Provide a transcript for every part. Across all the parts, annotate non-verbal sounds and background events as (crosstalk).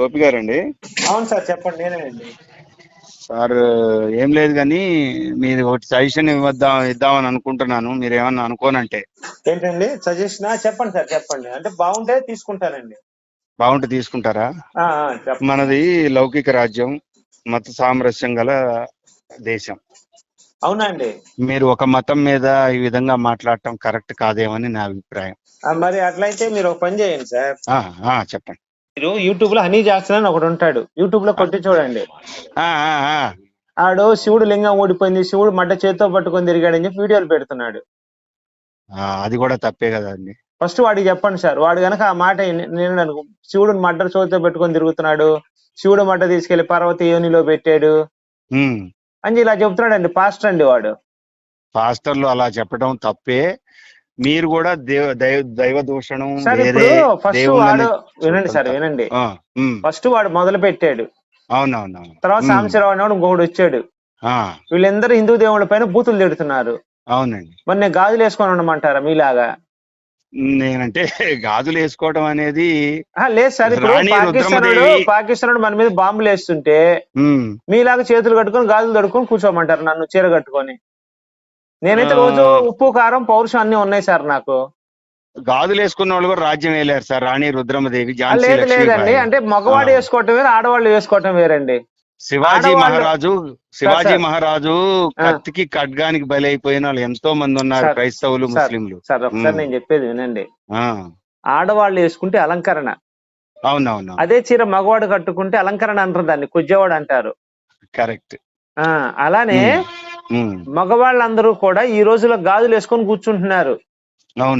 గోపి గారండి? అవును సార్ చెప్పండి నేనేనండి సార్ ఏం లేదు కానీ మీరు ఒకటి సజెషన్ ఇవ్వద్దాం ఇద్దామని అనుకుంటున్నాను. మీరు ఏమన్నా అనుకోనంటే. ఏంటండి? సజెషన్? చెప్పండి సార్ చెప్పండి. అంటే బాగుంటే తీసుకుంటానండి. బాగుంటే తీసుకుంటారా? ఆ, ఆ, చెప్పండి. మనది లౌకిక రాజ్యం మత సామరస్యం గల దేశం. అవునా అండి? మీరు ఒక మతం మీద ఈ విధంగా మాట్లాడటం కరెక్ట్ కాదేమని నా అభిప్రాయం. ఆ, మరి అట్లయితే మీరు ఒక పని చేయండి సార్. ఆ, ఆ, చెప్పండి. మీరు యూట్యూబ్లో హనీ జాక్సన్ అని ఒకడు ఉంటాడు. యూట్యూబ్లో కొట్టి చూడండి. ఆడు శివుడు లింగం ఊడిపోయింది శివుడు మడ్డ చేత్తో పట్టుకొని తిరిగాడని చెప్పి వీడియోలు పెడుతున్నాడు. అది కూడా తప్పే కదండి ఫస్ట్ వాడికి చెప్పండి సార్. వాడు గనక ఆ మాట నేను శివుడు మడ్డ చేతితో పెట్టుకొని తిరుగుతున్నాడు శివుడు మడ్డ తీసుకెళ్ళి పార్వతి యోనిలో పెట్టాడు. అని ఇలా చెప్తున్నాడండి పాస్టర్ అండి వాడు. పాస్టర్లు అలా చెప్పడం తప్పే. మీరు కూడా దేవ దైవ దైవ దూషణం ఫస్ట్ వాడు వినండి సార్ వినండి. ఫస్ట్ వాడు మొదలు పెట్టాడు అవునవునవును. తర్వాత. సాంబశివరావు అనేవాడు ఇంకొకడు వచ్చాడు. వీళ్ళందరూ హిందూ దేవుళ్ళ పైన బూతులు తిడుతున్నారు. అవునండి. మరి నేను గాజులు వేసుకొని ఉండమంటారా మీలాగా? నేనంటే (laughs) గాజులు వేసుకోవడం అనేది లేదు సార్ పాకిస్తాన్ మన మీద బాంబులు వేస్తుంటే మీలాగా చేతులు కట్టుకొని గాజులు తడుకొని కూర్చోమంటారు నన్ను చీర కట్టుకొని. నేనైతే. రోజు ఉప్పు కారం పౌరుషం అన్ని ఉన్నాయి సార్ నాకు గాజులు వేసుకున్న వాళ్ళు కూడా రాజ్యం వేలారు సార్ రాణి రుద్రమదేవి లేదు లేదండి అంటే మగవాడు. వేసుకోవటం వేరు ఆడవాళ్ళు వేసుకోవటం వేరండి శివాజీ మహారాజు శివాజీ. మహారాజు. కత్తికి ఖడ్గానికి బలైపోయిన వాళ్ళు ఎంతో మంది ఉన్నారు. క్రైస్తవులు. ముస్లింలు సార్ ఒకసారి. నేను చెప్పేది వినండి ఆడవాళ్ళు వేసుకుంటే అలంకరణ అవునవును అదే చీర మగవాడు కట్టుకుంటే అలంకరణ అంటారు దాన్ని కుజ్జవాడు అంటారు కరెక్ట్ ఆ అలానే మగవాళ్ళందరూ కూడా ఈ రోజులో గాజులు వేసుకొని కూర్చుంటున్నారు.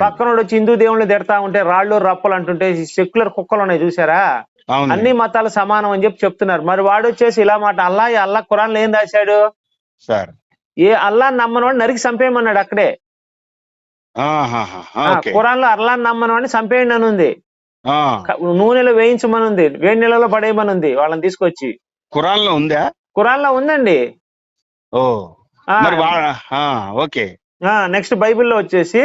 పక్కన వచ్చి హిందూ దేవుళ్ళు తిడతా ఉంటే రాళ్ళు రప్పలు అంటుంటే సెక్యులర్ కుక్కలు ఉన్నాయి చూసారా? అన్ని మతాలు సమానం అని చెప్పి చెప్తున్నారు. మరి వాడు వచ్చేసి ఇలా మాట అల్లా అల్లా ఖురాన్ ఏం రాశాడు? సార్. ఏ అల్లా నమ్మనవాడు నరికి చంపేయమన్నాడు అక్కడే. ఖురాన్లో అల్లా నమ్మనవాడిని చంపేయండి అని ఉంది నూనెలో వేయించమని ఉంది వేడి నీళ్ళలో పడేయమని ఉంది వాళ్ళని తీసుకొచ్చి. ఖురాన్లో ఉందా? ఖురాన్లో ఉందండి. ఓ. మరి ఓకే. నెక్స్ట్ బైబిల్లో వచ్చేసి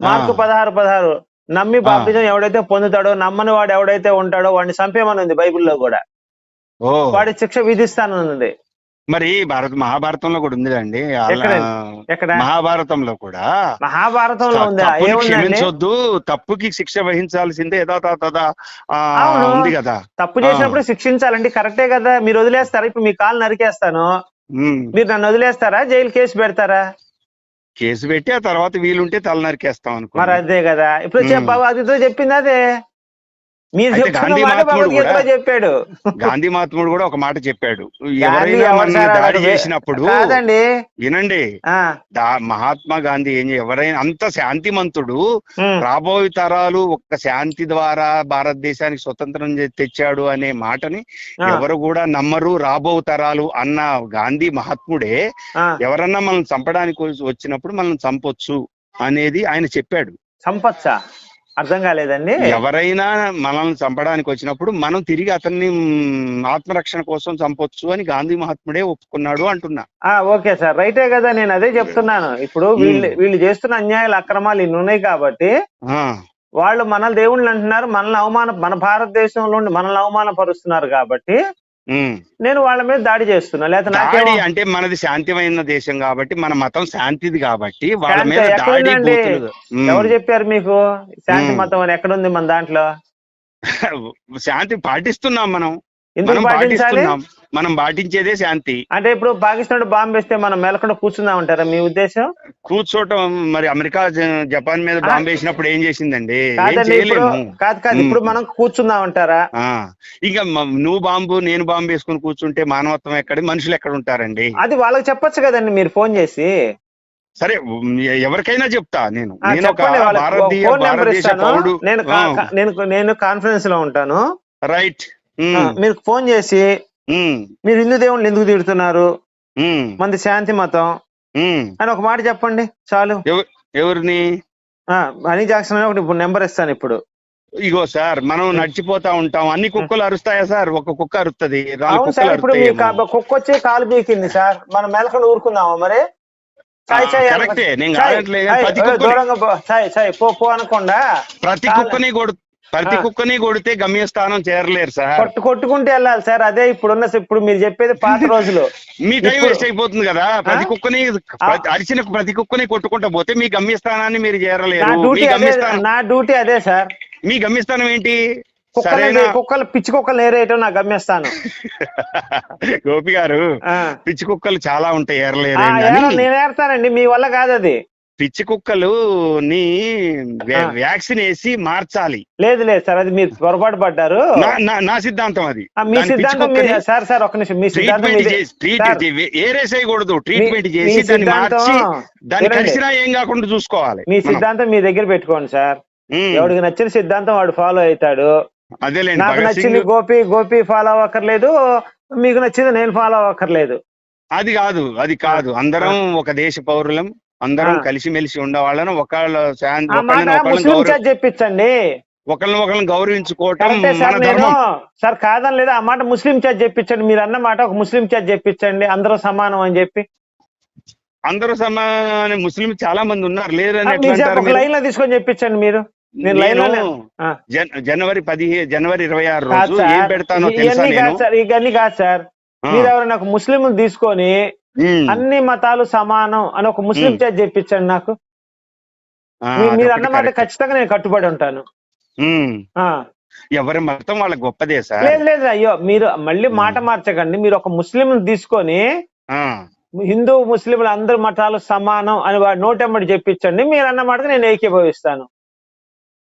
మార్కు. పదహారు పదహారు. నమ్మి బాప్తిజం ఎవడైతే పొందుతాడో నమ్మని వాడు ఎవడైతే ఉంటాడో వాడిని చంపేమని ఉంది బైబిల్లో కూడా. వాడి శిక్ష విధిస్తానని ఉంది మరి భారత మహాభారతంలో కూడా ఉంది అండి? మహాభారతంలో కూడా? మహాభారతంలో ఉందా? క్షమించొద్దు తప్పుకి శిక్ష వహించాల్సిందే తదా. ఉంది కదా. తప్పు చేసినప్పుడు శిక్షించాలండి కరెక్టే కదా. మీరు వదిలేస్తారా ఇప్పుడు మీ కాలు నరికేస్తాను. మీరు నన్ను వదిలేస్తారా? జైలు కేసు పెడతారా? కేసు పెట్టి ఆ తర్వాత వీలుంటే తల నరికేస్తాం అనుకో మరి అదే కదా. ఇప్పుడు మ్మ్. భగవద్గీతలో చెప్పింది అదే. మీరు గాంధీ మహాత్ముడు కూడా- చెప్పాడు. గాంధీ మహాత్ముడు కూడా ఒక మాట చెప్పాడు. ఎవరైనా దాడి? చేసినప్పుడు వినండి. మహాత్మా గాంధీ ఏం ఎవరైనా అంత శాంతిమంతుడు. రాబోయే తరాలు ఒక్క శాంతి ద్వారా భారతదేశానికి స్వతంత్రం తెచ్చాడు అనే మాటని ఎవరు కూడా నమ్మరు. రాబో తరాలు అన్న గాంధీ మహాత్ముడే ఎవరన్నా మనం చంపడానికి వచ్చి- వచ్చినప్పుడు మనం చంపొచ్చు అనేది ఆయన చెప్పాడు. సంపత్సా అర్థం కాలేదండి ఎవరైనా మనల్ని చంపడానికి వచ్చినప్పుడు మనం తిరిగి అతన్ని ఆత్మరక్షణ కోసం చంపొచ్చు అని గాంధీ మహాత్ముడే ఒప్పుకున్నాడు అంటున్నా ఆ ఓకే సార్ రైటే కదా నేను అదే చెప్తున్నాను ఇప్పుడు వీళ్ళు. వీళ్ళు చేస్తున్న అన్యాయాలు అక్రమాలు ఇన్ని ఉన్నాయి కాబట్టి వాళ్ళు మన దేవుళ్ళు అంటున్నారు మనల్ని అవమాన మన భారతదేశంలో మనల్ని అవమానపరుస్తున్నారు కాబట్టి. నేను వాళ్ళ మీద దాడి చేస్తున్నా. దాడి అంటే మనది శాంతిమైన దేశం కాబట్టి మన మతం శాంతిది కాబట్టి వాళ్ళ మీద దాడి. ఎవరు చెప్పారు మీకు? శాంతి. మతం అని ఎక్కడుంది మన దాంట్లో? (laughs) శాంతి పాటిస్తున్నాం మనం. ఎందుకు మనం పాటించాలి? మనం పాటించేదే శాంతి. అంటే ఇప్పుడు పాకిస్తాన్ బాంబు వేస్తే మనం మెలకుండా కూర్చుందాం అంటారా? మీ ఉద్దేశం? కూర్చోవటం మరి అమెరికా జపాన్ మీద బాంబు వేసినప్పుడు ఏం చేసిందండి? కాదు కాదు. ఇప్పుడు మనం కూర్చుందాం అంటారా? ఇంకా నువ్వు బాంబు నేను బాంబు వేసుకుని కూర్చుంటే మానవత్వం ఎక్కడ మనుషులు ఎక్కడ ఉంటారండి? అది వాళ్ళకి చెప్పొచ్చు కదండి మీరు ఫోన్ చేసి. సరే ఎవరికైనా చెప్తా నేను. నేను ఒక భారతీయ భారతదేశ పౌరుడు. నేను నేను కాన్ఫరెన్స్లో ఉంటాను. రైట్. మీరు ఫోన్ చేసి మీరు హిందూ దేవుళ్ళు ఎందుకు తిడుతున్నారు? మంది శాంతి మతం. అని ఒక మాట చెప్పండి చాలు. ఎవరిని? హనీ జాక్సన్ అని ఒకటి ఇప్పుడు నెంబర్ ఇస్తాను ఇప్పుడు. ఇగో సార్ మనం నడిచిపోతా ఉంటాం. అన్ని కుక్కలు అరుస్తాయా సార్? ఒక కుక్క అరుస్తుంది ఇప్పుడు కుక్క వచ్చి కాలు బీకింది సార్. మనం మెలకలు ఊరుకుందామా మరి? కరెక్టే నేను ఏ, కుక్కని దూరంగా పో, సాయి సాయి పో అనకుండా. ప్రతి కుక్కని కొడు ప్రతి. కుక్కని కొడితే గమ్యస్థానం చేరలేరు సార్. కొట్టు కొట్టుకుంటూ వెళ్ళాలి సార్. అదే ఇప్పుడున్న ఇప్పుడు మీరు చెప్పేది పాత (laughs) రోజులు. మీ టైం వేస్ట్ అయిపోతుంది కదా. ప్రతి? కుక్కని అరిచిన ప్రతి కుక్కని కొట్టుకుంటా పోతే మీ గమ్యస్థానాన్ని మీరు చేరలేరు. నా డ్యూటీ అదే సార్. మీ గమ్యస్థానం ఏంటి? కుక్కలు పిచ్చి కుక్కలు ఏరేయటం నా గమ్యస్థానం. (laughs) గోపి గారు. పిచ్చి కుక్కలు చాలా ఉంటాయి ఏరలేరు నేను ఏరుతానండి. మీ వల్ల కాదు అది. పిచ్చి కుక్కలు నీ. వ్యాక్సిన్ వేసి మార్చాలి. లేదు లేదు సార్ అది మీరు పొరపాటు పడ్డారు. నా- సిద్ధాంతం అది. మీ సిద్ధాంతం సార్ సార్ ఒక నిమిషం మీ సిద్ధాంతం ట్రీట్మెంట్ ఏరేసేయకూడదు ట్రీట్మెంట్ చేసి దాన్ని మార్చి దాన్ని. కలిసినా ఏం కాకుండా చూసుకోవాలి. మీ. సిద్ధాంతం మీ దగ్గర పెట్టుకోండి సార్. ఎవడికి నచ్చిన సిద్ధాంతం వాడు ఫాలో అవుతాడు. నాకు నచ్చింది గోపి గోపి ఫాలో అవ్వక్కర్లేదు మీకు నచ్చింది నేను ఫాలో అవ్వక్కర్లేదు. అది కాదు అది కాదు. అందరం ఒక దేశ పౌరులం. అందరం. కలిసిమెలిసి ఉండవాళ్ళని ఒకళ్ళ చెప్పించండి ఒకళ్ళని ఒకళ్ళని గౌరవించుకోవటం సార్ కాదని లేదా ఆ మాట ముస్లిం చేత చెప్పించండి మీరు అన్న మాట ఒక ముస్లిం చేత చెప్పించండి అందరూ సమానం అని చెప్పి అందరూ సమాన ముస్లిం చాలా మంది ఉన్నారు మీరు? లైన్లో తీసుకొని చెప్పించండి మీరు జనవరి పదిహే జనవరి ఇరవై ఆరు రోజు ఏం పెడతానో తెలుసా ఇవన్నీ నేను కాదు సార్. మీరు ఎవరైనా ఒక ముస్లిం తీసుకొని. అన్ని మతాలు సమానం అని ఒక ముస్లిం. చేత చెప్పించండి నాకు. మీరు అన్నమాట. ఖచ్చితంగా నేను కట్టుబడి ఉంటాను. ఎవరి మతం వాళ్ళ గొప్పదే సార్. లేదు లేదు అయ్యో మీరు మళ్ళీ మాట మార్చకండి. మీరు ఒక ముస్లిం తీసుకొని హిందూ ముస్లింలు అందరు మతాలు సమానం అని వాడు నోటెమ్మడి చెప్పించండి. మీరు అన్న మాటకు నేను ఏకీభవిస్తాను.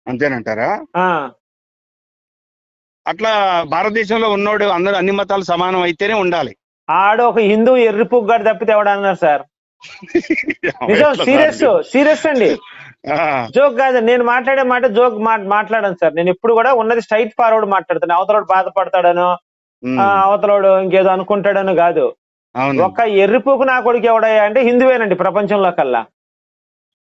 అంతేనంటారా? ఆ. అట్లా భారతదేశంలో ఉన్నోడు అందరూ అన్ని మతాలు సమానం అయితేనే ఉండాలి. ఆడ ఒక హిందూ ఎర్రిపుగ్గు గారు తప్పితే ఎవడన్నారు సార్? (laughs) నిజం సీరియస్ సార్? సీరియస్ అండి. జోక్ కాదు నేను మాట్లాడే మాట జోక్ మాట్లాడాను సార్. నేను ఎప్పుడు కూడా ఉన్నది స్ట్రైట్ ఫార్వర్డ్ మాట్లాడతాను అవతలోడు బాధపడతాడనో అవతలోడు ఇంకేదో అనుకుంటాడనో కాదు. ఒక్క ఎర్రిపుకు నా కొడుకు ఎవడయ్యా అంటే హిందువేనండి ప్రపంచంలో కల్లా.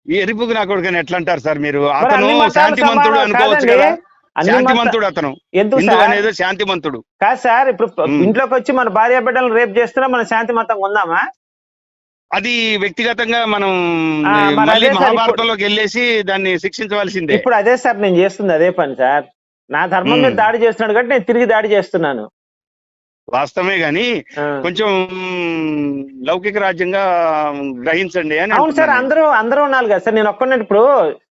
ఎరుపుకు నా కొడుకుని ఎట్లా అంటారు సార్ మీరు? అతను శాంతిమంతుడు అనుకోవచ్చు. కదా. శాంతిమంతుడు అతను ఎందుకు అనేది శాంతిమంతుడు కాదు సార్ ఇప్పుడు. ఇంట్లోకి వచ్చి మన భార్య బిడ్డలను రేపు చేస్తున్నా మన శాంతి మతంగా ఉందామా అది వ్యక్తిగతంగా మనం మళ్ళీ మహాభారతంలోకి వెళ్ళేసి దాన్ని శిక్షించవలసిందే ఇప్పుడు అదే సార్ నేను చేస్తుంది అదే పని సార్ నా ధర్మం మీద. దాడి చేస్తున్నాడు కాబట్టి నేను తిరిగి దాడి చేస్తున్నాను వాస్తవమే గాని. కొంచెం లౌకిక రాజ్యంగా గ్రహించండి అని అవును సార్. అందరూ అందరూ ఉన్నారు కదా సార్ నేను ఒక్కనే ఇప్పుడు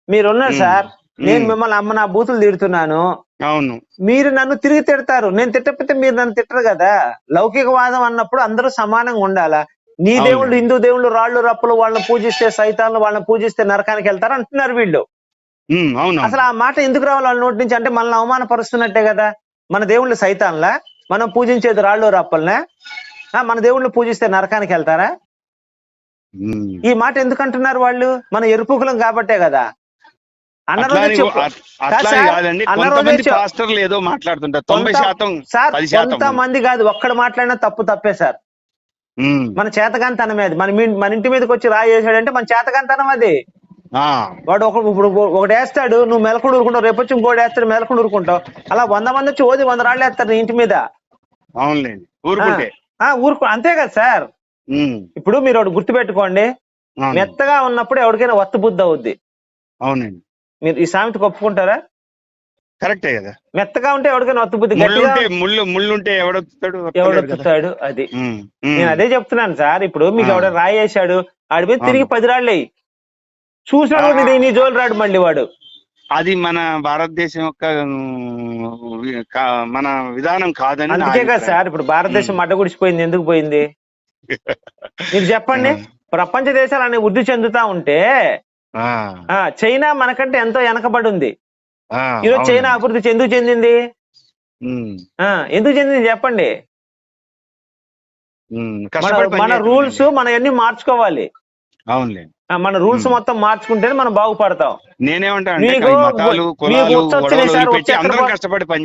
మీరు ఉన్నారు మ్. సార్. నేను మిమ్మల్ని అమ్మ నా బూతులు తిడుతున్నాను. అవును. మీరు నన్ను తిరిగి తిడతారు. నేను తిట్టకపోతే మీరు నన్ను తిట్టరు కదా? లౌకికవాదం అన్నప్పుడు అందరూ సమానంగా ఉండాలా? నీ. దేవుళ్ళు హిందూ దేవుళ్ళు రాళ్ళు రప్పులు వాళ్ళని పూజిస్తే సైతాన్లు వాళ్ళని పూజిస్తే నరకానికి వెళ్తారు అంటున్నారు వీళ్ళు. అసలు ఆ మాట ఎందుకు రావాలి వాళ్ళ నోటి నుంచి? అంటే మనల్ని అవమానపరుస్తున్నట్టే కదా? మన దేవుళ్ళు సైతాన్లా? మనం పూజించేది రాళ్ళు రప్పల్నే? ఆ, మన దేవుళ్ళు పూజిస్తే నరకానికి వెళ్తారా. ఈ మాట ఎందుకు అంటున్నారు వాళ్ళు? మన ఎరుపుకులం కాబట్టే కదా. పాస్టర్లు ఏదో మాట్లాడుతుంటారు. తొంభై శాతం సార్ కొంతమంది కాదు ఒక్కడ మాట్లాడినా తప్పు తప్పే సార్. మన చేతగాంతనం అది మన మన ఇంటి మీదకి వచ్చి రాయి వేసాడంటే మన చేతగాంతనం అది. వాడు ఒక ఇప్పుడు ఒకటి వేస్తాడు నువ్వు మెలకుండా ఊరుకుంటావు రేపు వచ్చి ఇంకోటి వేస్తాడు మెలకుండా ఊరుకుంటావు. అలా వంద మంది వచ్చి ఓది వంద రాళ్ళు వేస్తారు నీ ఇంటి మీద. అవునులేండి. ఊరుకుంటే. ఆ ఊరుకు అంతే కదా సార్. ఇప్పుడు మీరు ఒకటి గుర్తుపెట్టుకోండి. మెత్తగా ఉన్నప్పుడు ఎవరికైనా వత్తు బుద్ధి అవుద్ది. అవునండి. మీరు ఈ సామెత ఒప్పుకుంటారా కరెక్టే కదా మెత్తగా ఉంటే ఎవరికైనా వత్తు బుద్ధి గట్టిగా ముళ్ళుంటే ముళ్ళు ముళ్ళుంటే ఎవడొస్తాడు ఎవడు వస్తలేడు కదా. వత్తుతాడు అది. నేను అదే చెప్తున్నాను సార్ ఇప్పుడు మీకు. ఎవడ రాయి వేసాడు ఆడి మీద తిరిగి. పది రాళ్ళు చూసినాడు. నీ- జోలు రాడు మళ్ళీ వాడు అది మన భారతదేశం యొక్క మన విధానం కాదని అందుకే కదా. సార్ ఇప్పుడు భారతదేశం. మడ్డ గుడిచిపోయింది ఎందుకు పోయింది (laughs) మీరు చెప్పండి ప్రపంచ దేశాలు అన్ని వృద్ధి చెందుతా ఉంటే చైనా మనకంటే ఎంతో వెనకబడి ఉంది ఈరోజు. చైనా అభివృద్ధి ఎందుకు చెందింది? ఎందుకు చెందింది చెప్పండి? మన. రూల్స్ మన అన్ని మార్చుకోవాలి. అవునులే. మన రూల్స్. మొత్తం మార్చుకుంటేనే మనం బాగుపడతాం.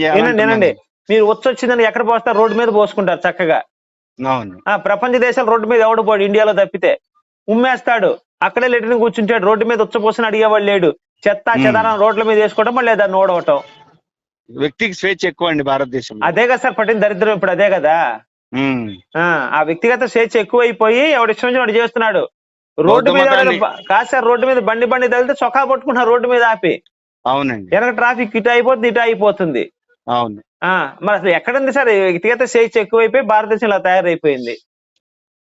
చేయాలి మీరు వచ్చి వచ్చిందని ఎక్కడ పోస్తారు? రోడ్డు మీద పోసుకుంటారు చక్కగా. ప్రపంచ దేశాలు రోడ్డు మీద ఎవడు పోడు? ఇండియాలో తప్పితే. ఉమ్మేస్తాడు. అక్కడే లెటర్ని కూర్చుంటాడు. రోడ్డు మీద ఉచ్చపోసిన అడిగేవాడు లేడు. చెత్త. చెదారం రోడ్ల మీద వేసుకోవడం మళ్ళీ దాన్ని ఓడవటం వ్యక్తికి స్వేచ్ఛ ఎక్కువ అండి భారతదేశంలో. అదే కదా సార్ పట్టిన దరిద్రం ఇప్పుడు అదే కదా. ఆ వ్యక్తిగత స్వేచ్ఛ ఎక్కువైపోయి ఎవడు ఇష్టం వచ్చిన వాడు చేస్తున్నాడు. రోడ్డు మీద కాదు సార్ రోడ్డు మీద బండి బండి తగిలితే చొక్కా పట్టుకుంటున్నారు రోడ్డు మీద ఆపి. అవునండి. వెనక ట్రాఫిక్ ఇటు అయిపోతుంది ఇటు అయిపోతుంది. అవును. ఆ మరి అసలు ఎక్కడుంది సార్? వ్యక్తిగత స్వేచ్ఛ ఎక్కువైపోయి భారతదేశం ఇలా తయారైపోయింది.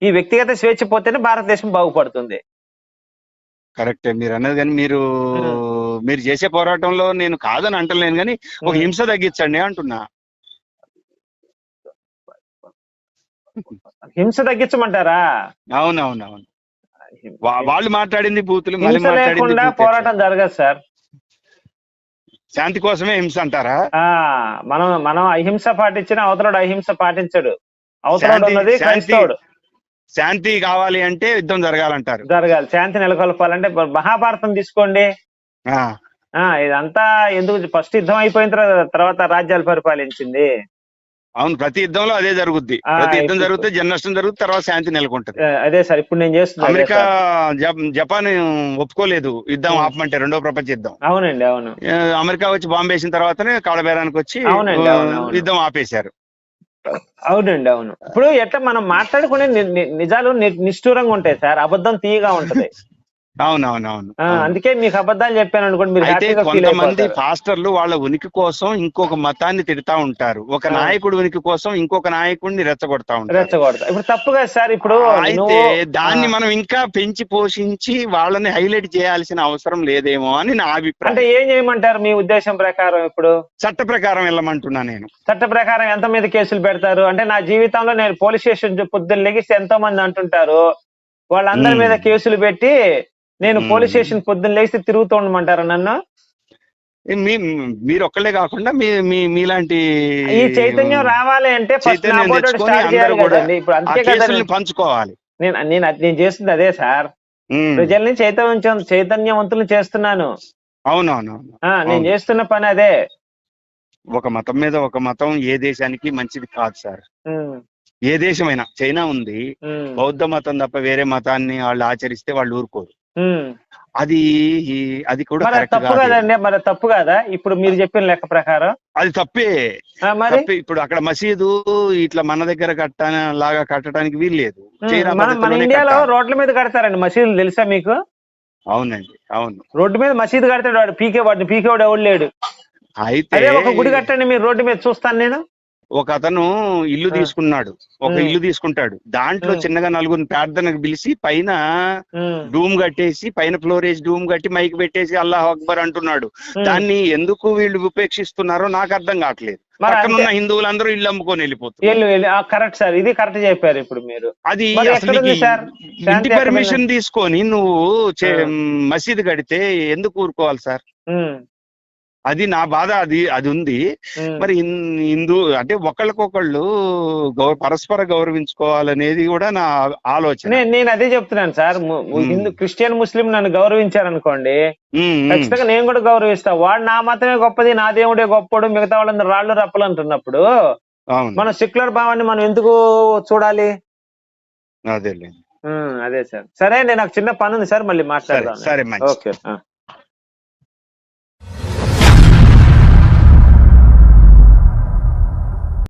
ఈ వ్యక్తిగత స్వేచ్ఛ పోతేనే భారతదేశం బాగుపడుతుంది. కరెక్టే. మీరు అన్నది కానీ మీరు మీరు చేసే పోరాటంలో నేను కాదని అంటలేను కానీ ఒక. హింస తగ్గించండి అంటున్నా. హింస తగ్గించమంటారా? అవునవునవును. వాళ్ళు మాట్లాడింది బూతులు. పోరాటం జరగదు సార్. శాంతి కోసమే హింస అంటారా? ఆ మనం మనం అహింస పాటించిన అవతలడు అహింస పాటించడు. అవతలడు ఉన్నది క్రైస్తవుడు. శాంతి కావాలి అంటే యుద్ధం జరగాలంటారు. జరగాలి. శాంతి నెలకొల్పాలంటే మహాభారతం తీసుకోండి. ఇదంతా ఎందుకు ఫస్ట్ యుద్ధం అయిపోయిన తర్వాత తర్వాత రాజ్యాలు పరిపాలించింది. అవును ప్రతి యుద్ధంలో అదే జరుగుద్ది. ప్రతి యుద్ధం జరిగితే జన నష్టం జరుగుతుంది తర్వాత శాంతి నెలకొంటది. అదే సార్ ఇప్పుడు నేను చేస్తున్నా అమెరికా జపాన్ ఒప్పుకోలేదు యుద్ధం. ఆపమంటే రెండో ప్రపంచ యుద్ధం. అవునండి అవును. అమెరికా వచ్చి బాంబు వేసిన తర్వాతనే కాళబేరానికి వచ్చి. యుద్ధం ఆపేశారు. అవునండి అవును. ఇప్పుడు ఎట్లా మనం మాట్లాడుకునే ని- నిజాలు నిష్ఠూరంగా ఉంటాయి సార్. అబద్ధం తీయగా ఉంటది. అవునవునవును. అందుకే మీకు అబద్ధాలు చెప్పాను అనుకోండి మీరు అయితే కొంతమంది పాస్టర్లు వాళ్ళ ఉనికి కోసం ఇంకొక మతాన్ని తిడతా ఉంటారు. ఒక. నాయకుడు ఉనికి కోసం ఇంకొక నాయకుడిని రెచ్చగొడతా ఉంటారు. రెచ్చగొడతా. ఇప్పుడు తప్పు కదా సార్ ఇప్పుడు అయితే దాన్ని మనం ఇంకా పెంచి పోషించి వాళ్ళని హైలైట్ చేయాల్సిన అవసరం లేదేమో అని నా అంటే అభిప్రాయం ఏం చేయమంటారు మీ ఉద్దేశం ప్రకారం ఇప్పుడు? చట్ట ప్రకారం వెళ్ళమంటున్నా నేను. చట్ట ప్రకారం ఎంత మీద కేసులు పెడతారు? అంటే నా జీవితంలో నేను పోలీస్ స్టేషన్ పొద్దున్న లెగిస్తే ఎంతో మంది అంటుంటారు. వాళ్ళందరి. మీద కేసులు పెట్టి నేను. పోలీస్ స్టేషన్ పొద్దున్న లేస్తే తిరుగుతూ ఉండమంటారు నన్ను? మీ మీరు ఒక్కళ్ళే కాకుండా మీ మీ మీలాంటి ఈ చైతన్యం రావాలి అంటే ఇప్పుడు పంచుకోవాలి. నేను నేను నేను చేస్తుంది అదే సార్. ప్రజల్ని చైతన్యం చైతన్యవంతులు చేస్తున్నాను. అవునవునవును ఆ నేను. చేస్తున్న పని అదే. ఒక మతం మీద ఒక మతం ఏ దేశానికి మంచిది కాదు సార్. ఏ దేశమైనా చైనా ఉంది. బౌద్ధ మతం తప్ప వేరే మతాన్ని వాళ్ళు ఆచరిస్తే వాళ్ళు ఊరుకోరు. అది అది కూడా తప్పు కాదు. కదండి మరి తప్పు కదా? ఇప్పుడు మీరు చెప్పిన లెక్క ప్రకారం. అది తప్పే. తప్పే. ఇప్పుడు అక్కడ మసీదు ఇట్లా మన దగ్గర కట్ట లాగా కట్టడానికి వీల్లేదు చైనా ఉమ్, మన ఇండియాలో. రోడ్ల మీద కడతారండి మసీదులు తెలుసా మీకు? అవునండి అవును. రోడ్డు మీద మసీదు కడతాడు వాడు పీకే వాడిని పీకేవాడు ఎవడు లేడు. అయితే ఒక గుడి కట్టండి మీరు రోడ్డు మీద చూస్తాను నేను. ఒక అతను ఇల్లు. తీసుకున్నాడు ఒక. ఇల్లు తీసుకుంటాడు దాంట్లో. చిన్నగా నలుగురిని ప్రార్థనకు పిలిచి పైన డూమ్ కట్టేసి పైన ఫ్లోర్ వేసి డూమ్ కట్టి మైక్ పెట్టేసి అల్లాహ్ అక్బర్ అంటున్నాడు. దాన్ని ఎందుకు వీళ్ళు ఉపేక్షిస్తున్నారో నాకు అర్థం కావట్లేదు పక్కన ఉన్న. హిందువులందరూ ఇల్లు అమ్ముకొని వెళ్ళిపోతున్నారు వెళ్ళు వెళ్ళు కరెక్ట్ సార్ ఇది కరెక్ట్ చెప్పారు ఇప్పుడు మీరు అది అసలు? ఇంటి పర్మిషన్ తీసుకొని నువ్వు. మసీదు కడితే ఎందుకు ఊరుకోవాలి సార్ అది నా బాధ అది అది ఉంది. మరి హిందూ అంటే ఒకళ్ళకొకళ్ళు గౌ పరస్పర గౌరవించుకోవాలనేది కూడా నా ఆలోచన. నేను నేను అదే చెప్తున్నాను సార్. హిందూ క్రిస్టియన్ ముస్లిం నన్ను గౌరవించారనుకోండి. ఖచ్చితంగా నేను కూడా గౌరవిస్తా. వాడు నా మతమే గొప్పది నా దేవుడే గొప్పడు మిగతా వాళ్ళందరూ రాళ్ళు రప్పలు అంటున్నప్పుడు మన సెక్యులర్ భావాన్ని మనం ఎందుకు చూడాలి? ఉమ్, అదే సార్. సరే అండి నాకు చిన్న పని ఉంది సార్ మళ్ళీ మాట్లాడదాం. సరే ఓకే.